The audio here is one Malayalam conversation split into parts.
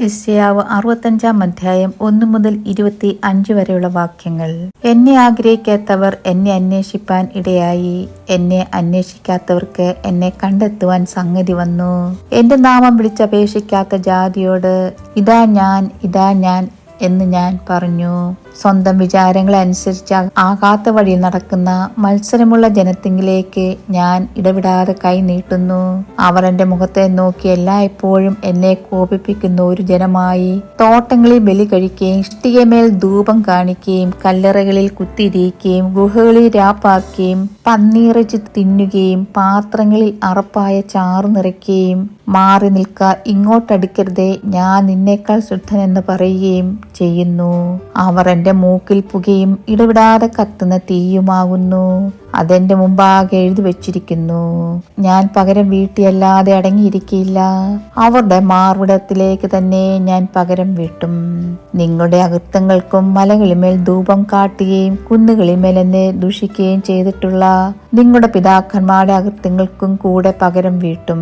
ഇസ്യാവ് അറുപത്തഞ്ചാം അധ്യായം ഒന്നു മുതൽ ഇരുപത്തി അഞ്ച് വരെയുള്ള വാക്യങ്ങൾ. എന്നെ ആഗ്രഹിക്കാത്തവർ എന്നെ അന്വേഷിപ്പാൻ ഇടയായി. എന്നെ അന്വേഷിക്കാത്തവർക്ക് എന്നെ കണ്ടെത്തുവാൻ സംഗതി വന്നു. എന്റെ നാമം വിളിച്ചപേക്ഷിക്കാത്ത ജാതിയോട് ഇതാ ഞാൻ ഇതാ ഞാൻ എന്ന് ഞാൻ പറഞ്ഞു. സ്വന്തം വിചാരങ്ങളനുസരിച്ച് ആകാത്ത വഴി നടക്കുന്ന മത്സരമുള്ള ജനത്തിങ്കിലേക്ക് ഞാൻ ഇടവിടാതെ കൈ നീട്ടുന്നു. അവർ എന്റെ മുഖത്തെ നോക്കി എല്ലായ്പ്പോഴും എന്നെ കോപിപ്പിക്കുന്ന ഒരു ജനമായി തോട്ടങ്ങളിൽ ബലി കഴിക്കുകയും ഇഷ്ടികമേൽ ധൂപം കാണിക്കുകയും കല്ലറകളിൽ കുത്തിയിരിക്കുകയും ഗുഹകളിൽ രാപ്പാക്കുകയും പന്നീറച്ച് തിന്നുകയും പാത്രങ്ങളിൽ അറപ്പായ ചാറ് നിറയ്ക്കുകയും മാറി നിൽക്ക ഇങ്ങോട്ടടുക്കരുതേ ഞാൻ നിന്നേക്കാൾ ശുദ്ധനെന്ന് പറയുകയും ചെയ്യുന്നു. അവർ എന്റെ മൂക്കിൽ പുകയും ഇടവിടാതെ കത്തുന്ന തീയുമാകുന്നു. അതെന്റെ മുമ്പാകെ എഴുതി വെച്ചിരിക്കുന്നു. ഞാൻ പകരം വീട്ടിയല്ലാതെ അടങ്ങിയിരിക്കില്ല. അവരുടെ മാർവിടത്തിലേക്ക് തന്നെ ഞാൻ പകരം വീട്ടും. നിങ്ങളുടെ അകൃത്തങ്ങൾക്കും മലകളിമേൽ ധൂപം കാട്ടുകയും കുന്നുകളിമേൽ എന്നെ ദൂഷിക്കുകയും ചെയ്തിട്ടുള്ള നിങ്ങളുടെ പിതാക്കന്മാരുടെ അകൃത്യങ്ങൾക്കും കൂടെ പകരം വീട്ടും.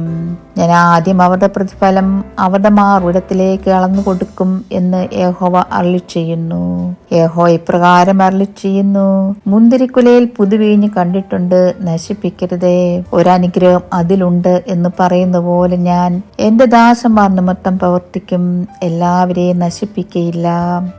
ഞാൻ ആദ്യം അവരുടെ പ്രതിഫലം അവരുടെ മാർവിടത്തിലേക്ക് അളന്നു കൊടുക്കും എന്ന് യഹോവ അരളി ചെയ്യുന്നു യഹോ ഇപ്രകാരം അരളി ചെയ്യുന്നു മുന്തിരിക്കുലയിൽ പുതുവീഞ്ഞ് കണ്ടിട്ടുണ്ട് നശിപ്പിക്കരുതേ. ഒരനുഗ്രഹം അതിലുണ്ട് എന്ന് പറയുന്ന പോലെ ഞാൻ എന്റെ ദാസന്മാർ നിമിത്തം പ്രവർത്തിക്കും എല്ലാവരെയും നശിപ്പിക്കയില്ല.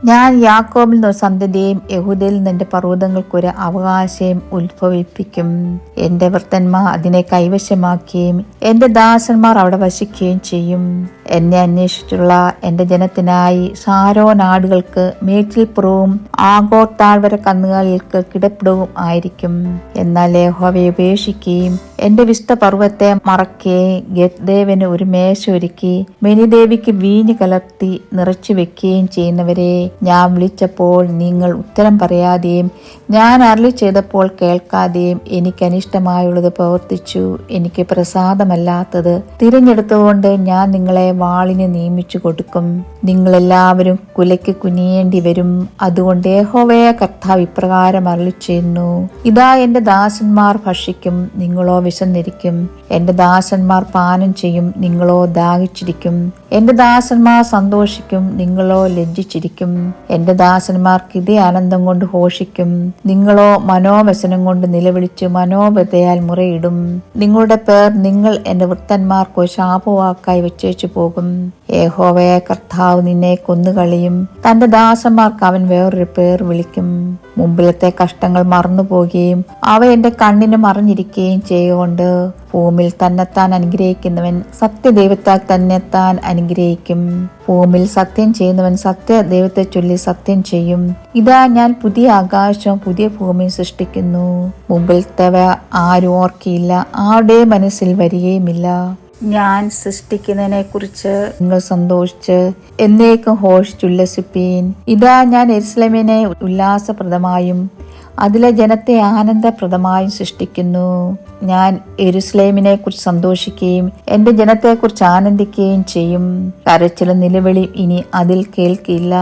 ഞാൻ യാക്കോബിൽ നിന്ന് സന്തതിയും യഹൂദയിൽ നിന്ന് എന്റെ പർവതങ്ങൾക്കൊരു അവകാശം ഉത്ഭവിപ്പിക്കും. എന്റെ വൃത്തന്മാർ അതിനെ കൈവശമാക്കുകയും എന്റെ ദാസന്മാർ അവിടെ വസിക്കുകയും ചെയ്യും. എന്നെ അന്വേഷിച്ചുള്ള എന്റെ ജനത്തിനായി സാരോ നാടുകൾക്ക് മേച്ചിൽപ്പുറവും ആഗോർ താഴ്വര കന്നുകാലികൾക്ക് കിടപ്പിടവും ആയിരിക്കും. എന്നാൽ യഹോവയെ ഉപേക്ഷിക്കുകയും എന്റെ വിശുദ്ധ പർവത്തെ മറക്കേ ഗദ്ദേവന് ഒരു മേശ ഒരുക്കി മെനിദേവിക്ക് വീഞ്ഞ് കലർത്തി നിറച്ചു വെക്കുകയും ചെയ്യുന്നവരെ ഞാൻ വിളിച്ചപ്പോൾ നിങ്ങൾ ഉത്തരം പറയാതെയും ഞാൻ അരളി ചെയ്തപ്പോൾ കേൾക്കാതെയും എനിക്ക് അനിഷ്ടമായുള്ളത് പ്രവർത്തിച്ചു എനിക്ക് പ്രസാദമല്ലാത്തത്. തിരഞ്ഞെടുത്തുകൊണ്ട് ഞാൻ നിങ്ങളെ വാളിന് നിയമിച്ചു കൊടുക്കും. നിങ്ങളെല്ലാവരും കുലയ്ക്ക് കുനിയേണ്ടി വരും. അതുകൊണ്ട് ഏഹോവയ കർത്താവ് ഇപ്രകാരം അരളി ചെയ്യുന്നു ഇതാ എന്റെ ദാസന്മാർ ഭക്ഷിക്കും നിങ്ങളോ വിശന്നിരിക്കും. എന്റെ ദാസന്മാർ പാനം ചെയ്യും നിങ്ങളോ ദാഹിച്ചിരിക്കും. എന്റെ ദാസന്മാർ സന്തോഷിക്കും നിങ്ങളോ ലജ്ജിച്ചിരിക്കും. എന്റെ ദാസന്മാർക്ക് ഇതേ ആനന്ദം കൊണ്ട് ഘോഷിക്കും. നിങ്ങളോ മനോവ്യസനം കൊണ്ട് നിലവിളിച്ച് മനോബദ്ധയാൽ മുറയിടും. നിങ്ങളുടെ പേർ നിങ്ങൾ എന്റെ വൃത്തന്മാർക്കോ ശാപവാക്കായി വെച്ചേച്ചു പോകും. ഏഹോവയ കർത്താവ് നിന്നെ കൊന്നുകളിയും. തന്റെ ദാസന്മാർക്ക് അവൻ വേറൊരു പേർ വിളിക്കും. മുമ്പിലത്തെ കഷ്ടങ്ങൾ മറന്നുപോകുകയും അവ എന്റെ കണ്ണിന് മറിഞ്ഞിരിക്കുകയും ചെയ്യുകൊണ്ട് ഭൂമിൽ തന്നെത്താൻ അനുഗ്രഹിക്കുന്നവൻ സത്യദൈവത്താൽ തന്നെത്താൻ അനുഗ്രഹിക്കും. ഭൂമിയിൽ സത്യം ചെയ്യുന്നവൻ സത്യദൈവത്തെ ചൊല്ലി സത്യം ചെയ്യും. ഇതാ ഞാൻ പുതിയ ആകാശവും പുതിയ ഭൂമിയും സൃഷ്ടിക്കുന്നു. മുമ്പിലത്തവ ആരും ഓർക്കിയില്ല ആരുടെ മനസ്സിൽ വരികയുമില്ല. ഞാൻ സൃഷ്ടിക്കുന്നതിനെ കുറിച്ച് നിങ്ങൾ സന്തോഷിച്ച് എന്നേക്കും ഹോഷിച്ചുല്ലസിപ്പീൻ ഇതാ ഞാൻ എരുസലമിനെ ഉല്ലാസപ്രദമായും അതിലെ ജനത്തെ ആനന്ദപ്രദമായും സൃഷ്ടിക്കുന്നു. ഞാൻ എരുസ്ലേമിനെ കുറിച്ച് സന്തോഷിക്കുകയും എന്റെ ജനത്തെക്കുറിച്ച് ആനന്ദിക്കുകയും ചെയ്യും. കരച്ചിലും നിലവിളിയും ഇനി അതിൽ കേൾക്കില്ല.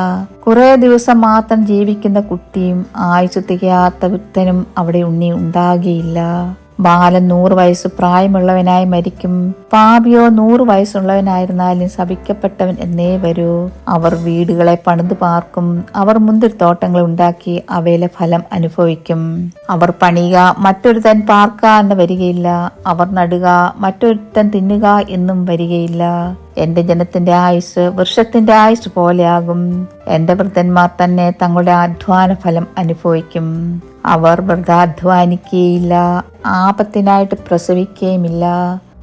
കുറെ ദിവസം മാത്രം ജീവിക്കുന്ന കുട്ടിയും ആയുസ് തികയാത്ത വിത്തനും അവിടെ ഉണ്ണി ഉണ്ടാകുകയില്ല ബാലൻ നൂറ് വയസ്സ് പ്രായമുള്ളവനായി മരിക്കും. പാപിയോ നൂറ് വയസ്സുള്ളവനായിരുന്നാലും ശപിക്കപ്പെട്ടവൻ എന്നേ വരൂ. അവർ വീടുകളെ പണിതു പാർക്കും. അവർ മുന്തിരിത്തോട്ടങ്ങൾ ഉണ്ടാക്കി അവയിലെ ഫലം അനുഭവിക്കും. അവർ പണിയുക മറ്റൊരുത്തൻ പാർക്ക എന്ന് വരികയില്ല. അവർ നടുക മറ്റൊരുത്തൻ തിന്നുക എന്നും വരികയില്ല. എന്റെ ജനത്തിന്റെ ആയുസ് വൃക്ഷത്തിന്റെ ആയുസ് പോലെയാകും. എന്റെ വൃദ്ധന്മാർ തന്നെ തങ്ങളുടെ അധ്വാന ഫലം അനുഭവിക്കും. അവർ വൃദ്ധാധ്വാനിക്കുകയില്ല ആപത്തിനായിട്ട് പ്രസവിക്കുകയുമില്ല.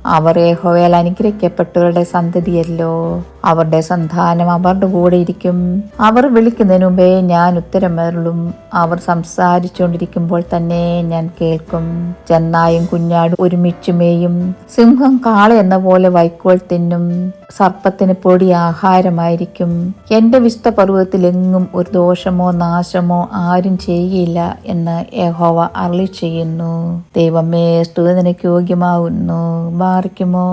അവർ യഹോവയാൽ അനുഗ്രഹിക്കപ്പെട്ടവരുടെ സന്തതിയല്ലോ. അവരുടെ സന്താനം അവരുടെ കൂടെ ഇരിക്കും. അവർ വിളിക്കുന്നതിന് മുമ്പേ ഞാൻ ഉത്തരമരുളും അവർ സംസാരിച്ചുകൊണ്ടിരിക്കുമ്പോൾ തന്നെ ഞാൻ കേൾക്കും. ചെന്നായും കുഞ്ഞാടും ഒരുമിച്ച് മേയും. സിംഹം കാള എന്ന പോലെ വൈക്കോൾ തിന്നും. സർപ്പത്തിന് പൊടി ആഹാരമായിരിക്കും. എന്റെ വിശുദ്ധ പർവതത്തിൽ എങ്ങും ഒരു ദോഷമോ നാശമോ ആരും ചെയ്യുകയില്ല എന്ന് യഹോവ അരളി ചെയ്യുന്നു. ദൈവമേ സ്തുതി നിനക്ക് യോഗ്യമാവുന്നു. ബാറിക്കുമോ